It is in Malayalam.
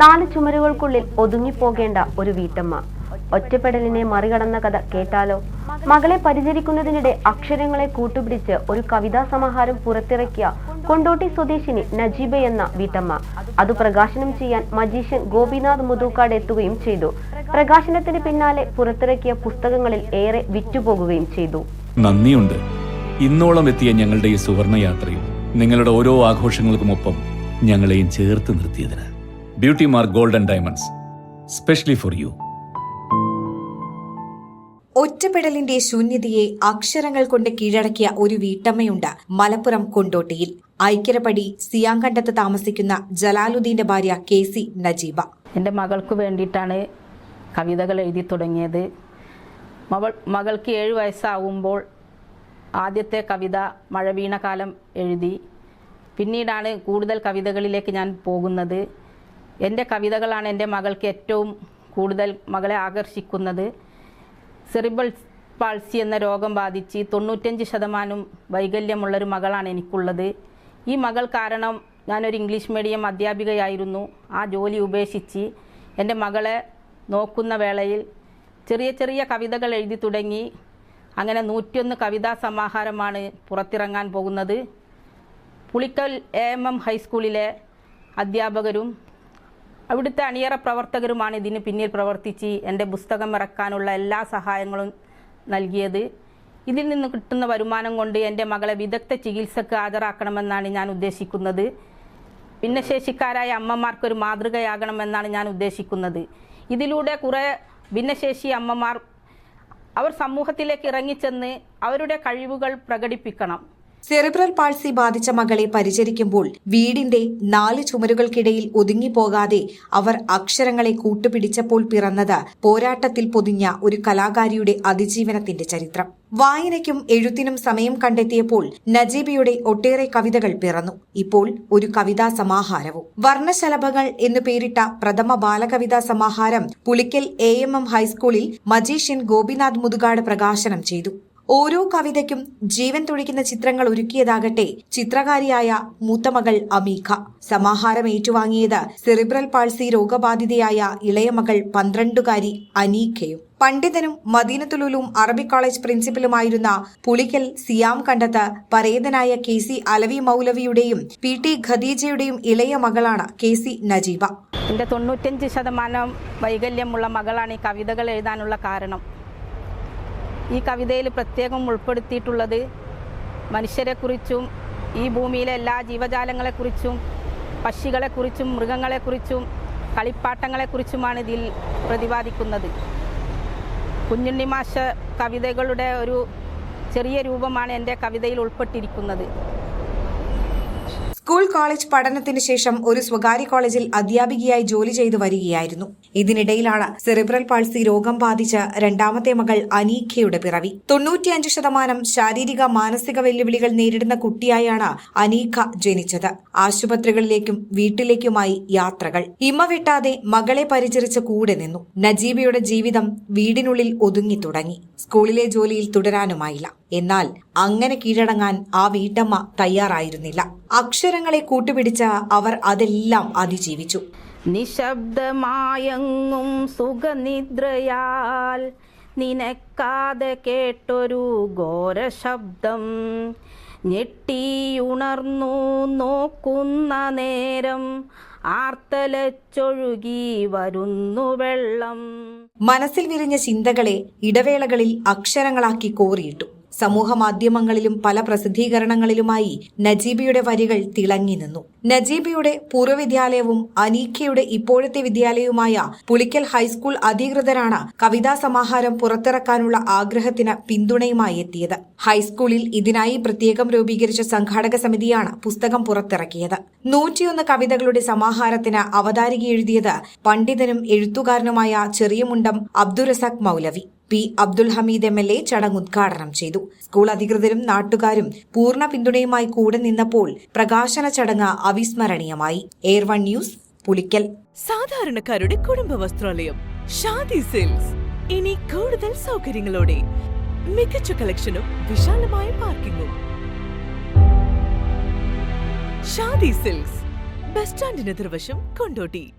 നാല് ചുമരുകൾക്കുള്ളിൽ ഒതുങ്ങിപ്പോകേണ്ട ഒരു വീട്ടമ്മ. ഒറ്റപ്പെടലിനെ മറികടന്ന കഥ കേട്ടാലോ? മകളെ പരിചരിക്കുന്നതിനിടെ അക്ഷരങ്ങളെ കൂട്ടുപിടിച്ച് ഒരു കവിതാ സമാഹാരം പുറത്തിറക്കിയ കൊണ്ടോട്ടി സ്വദേശിനി നജീബ എന്ന വീട്ടമ്മ. അത് പ്രകാശനം ചെയ്യാൻ മജീഷ്യൻ ഗോപിനാഥ് മുതൂക്കാട് എത്തുകയും ചെയ്തു. പ്രകാശനത്തിന് പിന്നാലെ പുറത്തിറക്കിയ പുസ്തകങ്ങളിൽ ഏറെ വിറ്റുപോകുകയും ചെയ്തു. നന്ദിയുണ്ട്. ഇന്നോളം എത്തിയ ഞങ്ങളുടെ ഈ സുവർണ യാത്രയിൽ നിങ്ങളുടെ ഓരോ ആഘോഷങ്ങൾക്കുമൊപ്പം ഞങ്ങളെയും ചേർത്ത് നിർത്തിയതിന്. Beauty mark golden diamonds specially for you ഒറ്റപ്പെടലിന്റെ ശൂന്യതയെ അക്ഷരങ്ങൾ കൊണ്ട് കീഴടക്കിയ ഒരു വീട്ടമ്മയുണ്ട് മലപ്പുറം കൊണ്ടോട്ടിയിൽ. ഐക്യരപ്പടി സിയാങ്കണ്ടത്ത് താമസിക്കുന്ന ജലാലുദ്ദീന്റെ ഭാര്യ കെ സി നജീബ. എന്റെ മകൾക്ക് വേണ്ടിയിട്ടാണ് കവിതകൾ എഴുതി തുടങ്ങിയത്. മകൾ മകൾക്ക് ഏഴ് വയസ്സാവുമ്പോൾ ആദ്യത്തെ കവിത മഴ വീണ കാലം എഴുതി. പിന്നീടാണ് കൂടുതൽ കവിതകളിലേക്ക് ഞാൻ പോകുന്നത്. എന്റെ കവിതകളാണ് എന്റെ മകൾക്ക് ഏറ്റവും കൂടുതൽ മകളെ ആകർഷിക്കുന്നത്. സെറിബൽ പാൾസി എന്ന രോഗം ബാധിച്ച് തൊണ്ണൂറ്റഞ്ച് ശതമാനം വൈകല്യമുള്ളൊരു മകളാണ് എനിക്കുള്ളത്. ഈ മകൾ കാരണം ഞാനൊരു ഇംഗ്ലീഷ് മീഡിയം അധ്യാപികയായിരുന്നു. ആ ജോലി ഉപേക്ഷിച്ച് എന്റെ മകളെ നോക്കുന്ന വേളയിൽ ചെറിയ ചെറിയ കവിതകൾ എഴുതി തുടങ്ങി. അങ്ങനെ നൂറ്റിയൊന്ന് കവിതാ സമാഹാരമാണ് പുറത്തിറങ്ങാൻ പോകുന്നത്. പുളിക്കൽ എ എം എം ഹൈസ്കൂളിലെ അധ്യാപകരും അവിടുത്തെ അണിയറ പ്രവർത്തകരുമാണ് ഇതിന് പിന്നിൽ പ്രവർത്തിച്ച് എന്റെ പുസ്തകം ഇറക്കാനുള്ള എല്ലാ സഹായങ്ങളും നൽകിയത്. ഇതിൽ നിന്ന് കിട്ടുന്ന വരുമാനം കൊണ്ട് എന്റെ മകളെ വിദഗ്ധ ചികിത്സക്ക് ഹാജരാക്കണമെന്നാണ് ഞാൻ ഉദ്ദേശിക്കുന്നത്. ഭിന്നശേഷിക്കാരായ അമ്മമാർക്കൊരു മാതൃകയാകണമെന്നാണ് ഞാൻ ഉദ്ദേശിക്കുന്നത്. ഇതിലൂടെ കുറേ ഭിന്നശേഷി അമ്മമാർ അവർ സമൂഹത്തിലേക്ക് ഇറങ്ങിച്ചെന്ന് അവരുടെ കഴിവുകൾ പ്രകടിപ്പിക്കണം. സെറിബ്രൽ പാൾസി ബാധിച്ച മകളെ പരിചരിക്കുമ്പോൾ വീടിന്റെ നാല് ചുമരുകൾക്കിടയിൽ ഒതുങ്ങിപ്പോകാതെ അവർ അക്ഷരങ്ങളെ കൂട്ടുപിടിച്ചപ്പോൾ പിറന്നത് പോരാട്ടത്തിൽ പൊതിഞ്ഞ ഒരു കലാകാരിയുടെ അതിജീവനത്തിന്റെ ചരിത്രം. വായനയ്ക്കും എഴുത്തിനും സമയം കണ്ടെത്തിയപ്പോൾ നജീബിയുടെ ഒട്ടേറെ കവിതകൾ പിറന്നു. ഇപ്പോൾ ഒരു കവിതാ സമാഹാരവും. വർണശലഭങ്ങൾ എന്നു പേരിട്ട പ്രഥമ ബാലകവിതാ സമാഹാരം പുളിക്കൽ എ എം എം ഹൈസ്കൂളിൽ മജീഷ്യൻ ഗോപിനാഥ് മുതുകാട് പ്രകാശനം ചെയ്തു. ഓരോ കവിതയ്ക്കും ജീവൻ തുടിക്കുന്ന ചിത്രങ്ങൾ ഒരുക്കിയതാകട്ടെ ചിത്രകാരിയായ മൂത്തമകൾ അമീഖ. സമാഹാരം ഏറ്റുവാങ്ങിയത് സെറിബ്രൽ പാൾസി രോഗബാധിതയായ ഇളയമകൾ പന്ത്രണ്ടുകാരി അനീഖയും. പണ്ഡിതനും മദീനത്തുലുലും അറബി കോളേജ് പ്രിൻസിപ്പലുമായിരുന്ന പുളിക്കൽ സിയാം കണ്ടത്ത് പരേതനായ കെ സി അലവി മൗലവിയുടെയും പി ടി ഖദീജയുടെയും ഇളയ മകളാണ് കെ സി നജീബ. എന്റെ തൊണ്ണൂറ്റഞ്ച് ശതമാനം വൈകല്യമുള്ള മകളാണ് ഈ കവിതകൾ എഴുതാനുള്ള കാരണം. ഈ കവിതയിൽ പ്രത്യേകം ഉൾപ്പെടുത്തിയിട്ടുള്ളത് മനുഷ്യരെക്കുറിച്ചും ഈ ഭൂമിയിലെ എല്ലാ ജീവജാലങ്ങളെക്കുറിച്ചും പക്ഷികളെക്കുറിച്ചും മൃഗങ്ങളെക്കുറിച്ചും കളിപ്പാട്ടങ്ങളെക്കുറിച്ചുമാണ് ഇതിൽ പ്രതിപാദിക്കുന്നത്. കുഞ്ഞുണ്ണിമാഷ കവിതകളുടെ ഒരു ചെറിയ രൂപമാണ് എന്റെ കവിതയിൽ ഉൾപ്പെട്ടിരിക്കുന്നത്. സ്കൂൾ കോളേജ് പഠനത്തിന് ശേഷം ഒരു സ്വകാര്യ കോളേജിൽ അധ്യാപികയായി ജോലി ചെയ്തു വരികയായിരുന്നു. ഇതിനിടയിലാണ് സെറിബ്രൽ പാൾസി രോഗം ബാധിച്ച രണ്ടാമത്തെ മകൾ അനീഖയുടെ പിറവി. തൊണ്ണൂറ്റിയഞ്ച് ശതമാനം ശാരീരിക മാനസിക വെല്ലുവിളികൾ നേരിടുന്ന കുട്ടിയായാണ് അനീഖ ജനിച്ചത്. ആശുപത്രികളിലേക്കും വീട്ടിലേക്കുമായി യാത്രകൾ. ഇമ്മ വെട്ടാതെ മകളെ പരിചരിച്ച് കൂടെ നിന്നു. നജീബയുടെ ജീവിതം വീടിനുള്ളിൽ ഒതുങ്ങി തുടങ്ങി. സ്കൂളിലെ ജോലിയിൽ തുടരാനുമായില്ല. എന്നാൽ അങ്ങനെ കീഴടങ്ങാൻ ആ വീട്ടമ്മ തയ്യാറായിരുന്നില്ല. അക്ഷരങ്ങളെ കൂട്ടുപിടിച്ച അവർ അതെല്ലാം അതിജീവിച്ചു. നിശബ്ദമായങ്ങും സുഖനിദ്രയാൽ നിനക്കാതെ കേട്ടൊരു ഘോര ശബ്ദം ഞെട്ടിയുണർന്നു നോക്കുന്ന നേരം ആർത്തലച്ചൊഴുകി വരുന്നു വെള്ളം. മനസ്സിൽ വിരിഞ്ഞ ചിന്തകളെ ഇടവേളകളിൽ അക്ഷരങ്ങളാക്കി കോറിയിട്ടു സമൂഹ മാധ്യമങ്ങളിലും പല പ്രസിദ്ധീകരണങ്ങളിലുമായി നജീബിയുടെ വരികൾ തിളങ്ങി നിന്നു. നജീബിയുടെ പൂർവവിദ്യാലയവും അനീഖയുടെ ഇപ്പോഴത്തെ വിദ്യാലയവുമായ പുളിക്കൽ ഹൈസ്കൂൾ അധികൃതരാണ് കവിതാ സമാഹാരം പുറത്തിറക്കാനുള്ള ആഗ്രഹത്തിന് പിന്തുണയുമായി എത്തിയത്. ഹൈസ്കൂളിൽ ഇതിനായി പ്രത്യേകം രൂപീകരിച്ച സംഘാടക സമിതിയാണ് പുസ്തകം പുറത്തിറക്കിയത്. നൂറ്റിയൊന്ന് കവിതകളുടെ സമാഹാരത്തിന് അവതാരിക എഴുതിയത് പണ്ഡിതനും എഴുത്തുകാരനുമായ Cheriyamundam Abdurazak Moulavi. P. Abdul Hameed M. L. A ചടങ്ങ് ഉദ്ഘാടനം ചെയ്തു. സ്കൂൾ അധികൃതരും നാട്ടുകാരും പൂർണ പിന്തുണയുമായി കൂടെ നിന്നപ്പോൾ പ്രകാശന ചടങ്ങ് അവിസ്മരണീയമായി. എയർ വൺ ന്യൂസ് പുലിക്കൽ സാധാരണക്കാരുടെ കുടുംബ വസ്ത്രാലയം ഷാദി സിൽക്സ്. ഇനി കൂടുതൽ സൗകര്യങ്ങളോടെ മികച്ച കളക്ഷനും വിശാലമായ പാർക്കിങ്ങും. ഷാദി സിൽക്സ് ബസ് സ്റ്റാൻഡിന് എതിർവശം കൊണ്ടോട്ടി.